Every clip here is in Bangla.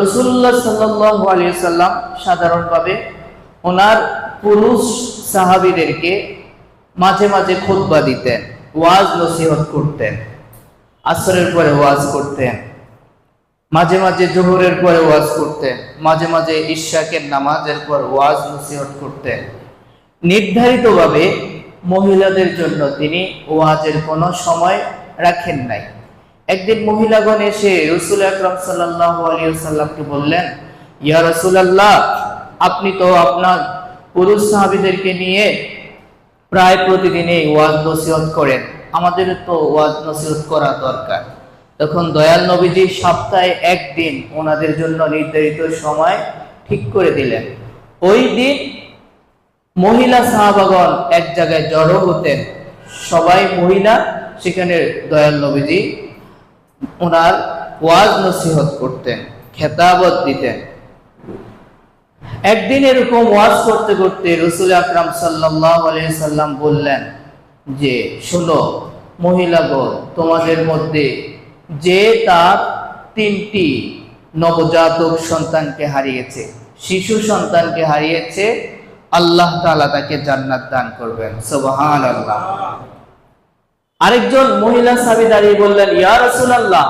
রসুল্লাহ সাল্লাল্লাহু আলাইহি সাল্লাম সাধারণভাবে ওনার পুরুষ সাহাবীদেরকে মাঝে মাঝে খুতবা দিতেন, ওয়াজ নসিহত করতেন, আসরের পরে ওয়াজ করতেন, মাঝে মাঝে জোহরের পরে ওয়াজ করতেন, মাঝে মাঝে ইশাকের নামাজের পর ওয়াজ নসিহত করতেন। নির্ধারিতভাবে মহিলাদের জন্য তিনি ওয়াজের কোনো সময় রাখেন নাই। একদিন মহিলাগণ এসে রসুল আকরম আলিয়াল্লামকে বললেন, ইয়া রসুলাল্লাহ, আপনি তো আপনার পুরুষ সাহাবিদেরকে নিয়ে প্রায় প্রতিদিনই ওয়াজ নসিহত করেন। আমাদের তো ওয়াজ নসিহত করা দরকার। তখন দয়াল নবীজি সপ্তাহে একদিন ওনাদের জন্য নির্ধারিত সময় ঠিক করে দিলেন। ওই দিন মহিলা সাহাবাগণ এক জায়গায় জড়ো হতেন। সবাই মহিলা, সেখানে দয়াল নবীজি ওনার ওয়াজ নসিহত করতেন, খেতাবত দিতেন। একদিন এরকম ওয়াজ করতে করতে রসুল আকরাম সাল্লাম বললেন যে, শোনো, মহিলাগণ, তোমাদের মধ্যে যে তার তিনটি নবজাতক সন্তানকে হারিয়েছে, শিশু সন্তানকে হারিয়েছে, আল্লাহ তাআলা তাকে জান্নাত দান করবেন। সুবহান আল্লাহ আরেকজন মহিলা সাবি দাঁড়িয়ে বললেন, ইয়া রাসূলুল্লাহ,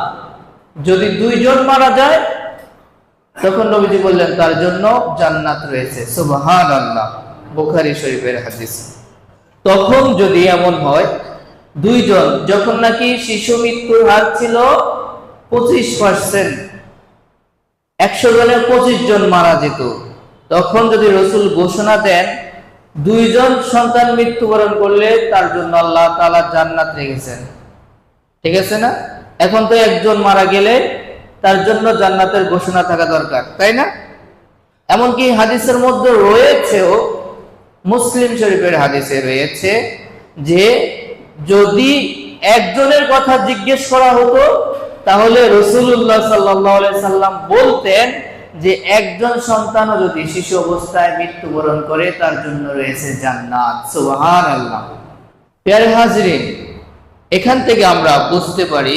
যদি দুইজন মারা যায়? তখন নবীজি বললেন, তার জন্য জান্নাত রয়েছে। সুবহান আল্লাহ বুখারী শরীফের হাদিস। তখন যদি এমন হয়, দুইজন, যখন নাকি শিশু মৃত্যুর হার ছিল পঁচিশ পার্সেন্ট, একশো জনের পঁচিশ জন মারা যেত, তখন যদি রসুল ঘোষণা দেন দুইজন সন্তান মৃত্যুবরণ করলে তার জন্য আল্লাহ তালা জান্নাত রেখেছেন ঠিক আছে না? এখন তো একজন মারা গেলে তার জন্য জান্নাতের ঘোষণা থাকা দরকার, তাই না? এমনকি হাদিসের মধ্যে রয়েছেও মুসলিম শরীফের হাদিসে রয়েছে যে যদি একজনের কথা জিজ্ঞেস করা হতো, তাহলে রসুল্লাহ সাল্লাহ সাল্লাম বলতেন যে একজন সন্তানও যদি শিশু অবস্থায় মৃত্যুবরণ করে, তার জন্য রয়েছে জান্নাত। আল্লাহ এখান থেকে আমরা বুঝতে পারি,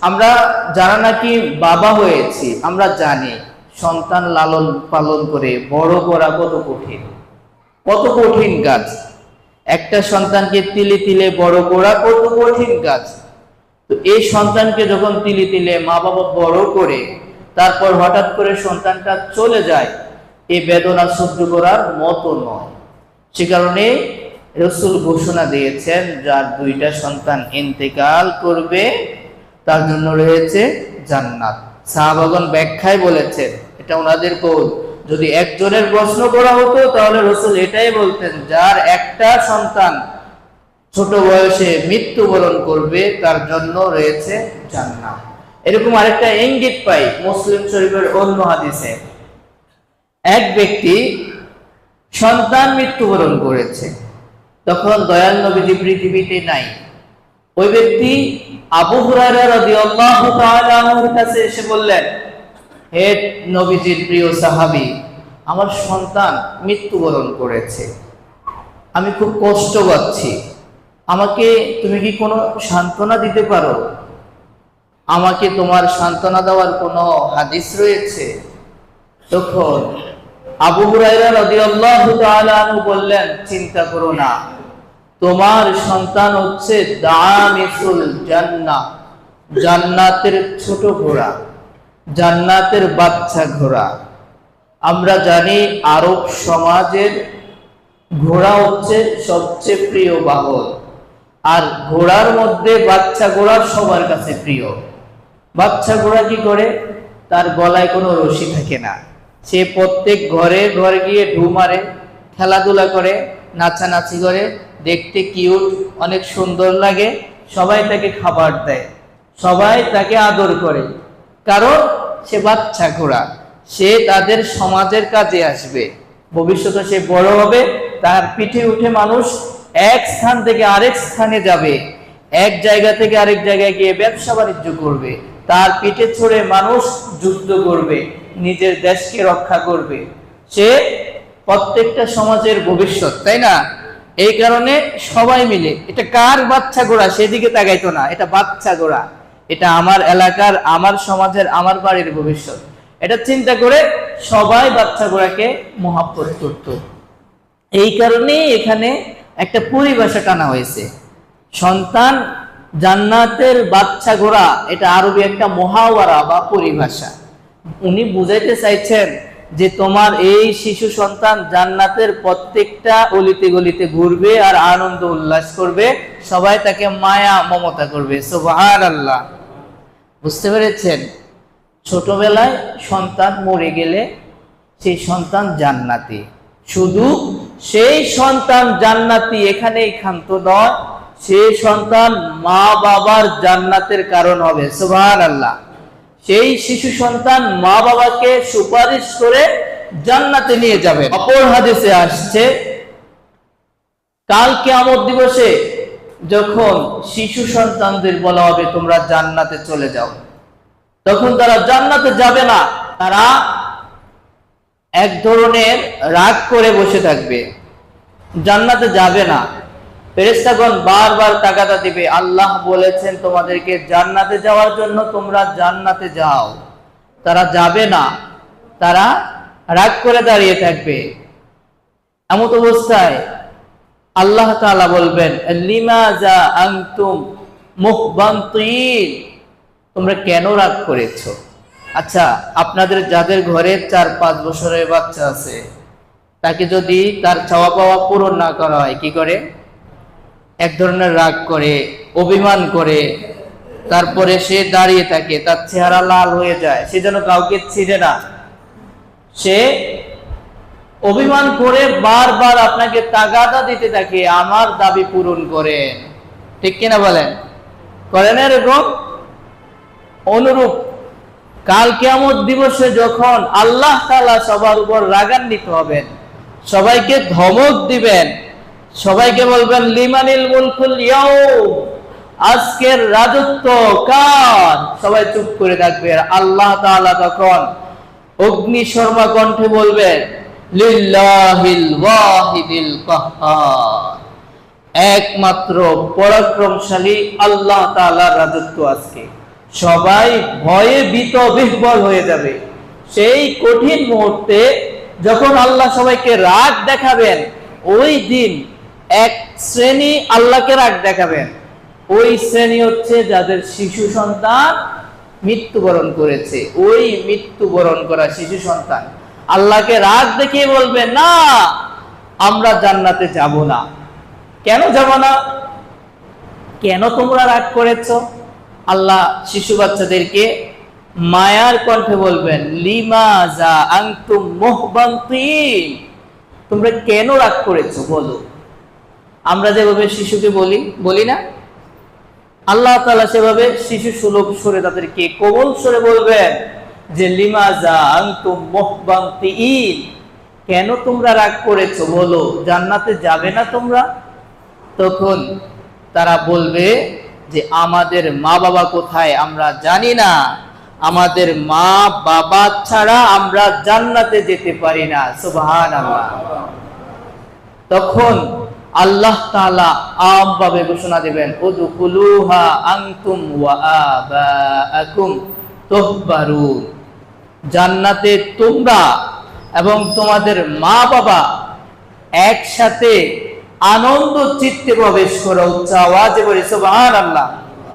আমরা যারা নাকি বাবা হয়েছি, আমরা জানি সন্তান লালন পালন করে বড় করা কত কঠিন। কত কঠিন কাজ। একটা সন্তানকে তিলে তিলে বড় করা কত কঠিন কাজ। তো এই সন্তানকে যখন তিলে তিলে মা বাবা বড় করে তারপর হঠাৎ করে সন্তানটা চলে যায় এই বেদনা সহ্য করার মতো নয়। সে কারণে রসুল ঘোষণা দিয়েছেন, যার দুইটা সন্তান ইন্তেকাল করবে, তার জন্য রয়েছে জান্নাত। সাহাবাগন ব্যাখ্যায় বলেছেন, এটা ওনাদের কৌল, যদি একজনের প্রশ্ন করা হতো, তাহলে রসুল এটাই বলতেন, যার একটা সন্তান ছোট বয়সে মৃত্যুবরণ করবে, তার জন্য রয়েছে জান্নাত। এরকম আরেকটা ইঙ্গিত পাই মুসলিম শরীফের অন্য হাদিসে। এক ব্যক্তি সন্তান মৃত্যুবরণ করেছে, তখন দয়াল নবীজি পৃথিবীতে নাই। ওই ব্যক্তি আবু হুরায়রা রাদিয়াল্লাহু তাআলা আনহুর কাছে এসে বললেন, হে নবীজির প্রিয় সাহাবী, আমার সন্তান মৃত্যুবরণ করেছে। আমি খুব কষ্ট পাচ্ছি। আমাকে তুমি কি কোনো সান্ত্বনা দিতে পারো? আমাকে তোমার সান্ত্বনা দেওয়ার কোনো হাদিস রয়েছে? তখন আবু বললেন, চিন্তা করো না। তোমার সন্তান হচ্ছে জান্নাতের ছোট ঘোড়া, জান্নাতের বাচ্চা ঘোড়া। আমরা জানি আরব সমাজের ঘোড়া হচ্ছে সবচেয়ে প্রিয় বাহন। আর ঘোড়ার মধ্যে বাচ্চা ঘোড়া সবার কাছে প্রিয়। বাচ্চা ঘোড়া কি করে? তার গলায় কোনো রশি থাকে না। সে প্রত্যেক ঘরে ঘরে গিয়ে ঢু মারে, খেলাধুলা করে, নাচানাচি করে, দেখতে কিউট অনেক সুন্দর লাগে, সবাই তাকে খাবার দেয়, সবাই তাকে আদর করে। কারণ সে বাচ্চা ঘোড়া সে তাদের সমাজের কাজে আসবে। ভবিষ্যতে সে বড় হবে, তার পিঠে উঠে মানুষ এক স্থান থেকে আরেক স্থানে যাবে, এক জায়গা থেকে আরেক জায়গায় গিয়ে ব্যবসা বাণিজ্য করবে। তার পিঠে ছড়ে মানুষ যুদ্ধ করবে, নিজের দেশকে রক্ষা করবে। সে প্রত্যেকটা সমাজের ভবিষ্যৎ, তাই না? এই কারণে সবাই মিলে, এটা কার বাচ্চা ঘোড়া সেদিকে তাকাইতো না, এটা বাচ্চা ঘোড়া এটা আমার এলাকার, আমার সমাজের, আমার বাড়ির ভবিষ্যৎ। এটা চিন্তা করে সবাই বাচ্চাগুলোকে মহাব্বত করত। এই কারণেই এখানে একটা পরিভাষা টানা হয়েছে। সন্তান জান্নাতের বাচ্চা ঘোড়া, এটা আরবি একটা মহাওয়ারা বা পরিভাষা। উনি বুঝাইতে চাইছেন যে তোমার এই শিশু সন্তান জান্নাতের প্রত্যেকটা অলিতে গলিতে ঘুরবে আর আনন্দ উল্লাস করবে, সবাই তাকে মায়া, মমতা করবে। সুবহান আল্লাহ বুঝতে পেরেছেন? ছোটবেলায় সন্তান মরে গেলে সেই সন্তান জান্নাতি। শুধু সেই সন্তান জান্নাতি এখানেই ক্ষান্ত নয় সেই সন্তান মা বাবার জান্নাতের কারণ হবে সুবহান আল্লাহ সেই শিশু সন্তান মা বাবাকে সুপারিশ করে জান্নাতে নিয়ে যাবে। অপর হাদিসে আসছে, কাল কিয়ামত দিবসে যখন শিশু সন্তানদের বলা হবে, তোমরা জান্নাতে চলে যাও। তখন তারা জান্নাতে যাবে না, তারা এক ধরনের রাগ করে বসে থাকবে। জান্নাতে যাবে না। ফেরেস্তাগণ বারবার তাগাদা দিবে। আল্লাহ বলেছেন, তোমাদেরকে জান্নাতে যাওয়ার জন্য তোমরা জান্নাতে যাও। তারা যাবে না। তারা রাগ করে দাঁড়িয়ে থাকবে। এমত অবস্থায় আল্লাহ তাআলা বলবেন লিমাজা আনতুম মুহবান্তিন তোমরা কেন রাগ করেছ? আচ্ছা আপনাদের যাদের ঘরে চার পাঁচ বছরের বাচ্চা আছে, তাকে যদি তার চাওয়া পাওয়া পূরণ না করা হয়, কি করে? এক ধরনের রাগ করে, অভিমান করে, তারপরে সে দাঁড়িয়ে থাকে, তার চেহারা লাল হয়ে যায়, সে যেন কাউকে ছিঁড়ে না। সে অভিমান করে বারবার আপনাকে তাগাদা দিতে থাকে, আমার দাবি পূরণ করেন। ঠিক কিনা বলেন? করেন এরকম? অনুরূপ, কাল কেমন দিবসে যখন আল্লাহ তাআলা সবার উপর রাগান্বিত হবেন, সবাইকে ধমক দিবেন সবাইকে বলবেন, লিমানিল মুলকুল আজকের রাজত্ব কার? সবাই চুপ করে থাকবে। আল্লাহ তাআলা তখন অগ্নি শর্মা কণ্ঠে বলবেন লিল্লাহিল ওয়াহিদিল কাহ্হার একমাত্র পরাক্রমশালী আল্লাহ তাআলার রাজত্ব আজকে। সবাই ভয়ে ভীত বিহ্বল হয়ে যাবে। সেই কঠিন মুহূর্তে যখন আল্লাহ সবাইকে রাগ দেখাবেন, ওই দিন এক শ্রেণি আল্লাহকে রাগ দেখাবেন ওই শ্রেণি হচ্ছে যাদের শিশু সন্তান মৃত্যুবরণ করেছে। ওই মৃত্যুবরণ করা শিশু সন্তান। আল্লাহকে রাগ দেখিয়ে বলবে, না, আমরা জান্নাতে যাব না। কেন যাব না? কেন তোমরা রাগ করেছ? আল্লাহ শিশু বাচ্চাদেরকে মায়ার কণ্ঠে বলবেন, লিমা যা আংতুম মোহবান্তিন। তোমরা কেন রাগ করেছ? বলো। আমরা যেভাবে শিশুকে বলি বলি না? আল্লাহ তালা সেভাবে শিশু সুলভ সুরে তাদেরকে কোমল সুরে বলবেন যে, লিমা মোহবান্তিন কেন তোমরা রাগ করেছ বলো? জান্নাতে যাবে না তোমরা? তখন তারা বলবে যে, আমাদের মা বাবা কোথায়? আমরা জানি না। আমাদের মা বাবা ছাড়া আমরা জান্নাতে যেতে পারি না। সুবহান তখন আল্লাহ তাআলা আমভাবে ঘোষণা দিবেন ওয়া জান্নাতে তোমরা এবং তোমাদের মা বাবা একসাথে আনন্দ চিত্তে প্রবেশ করো, উচ্চ আওয়াজে বলি সুবহান আল্লাহ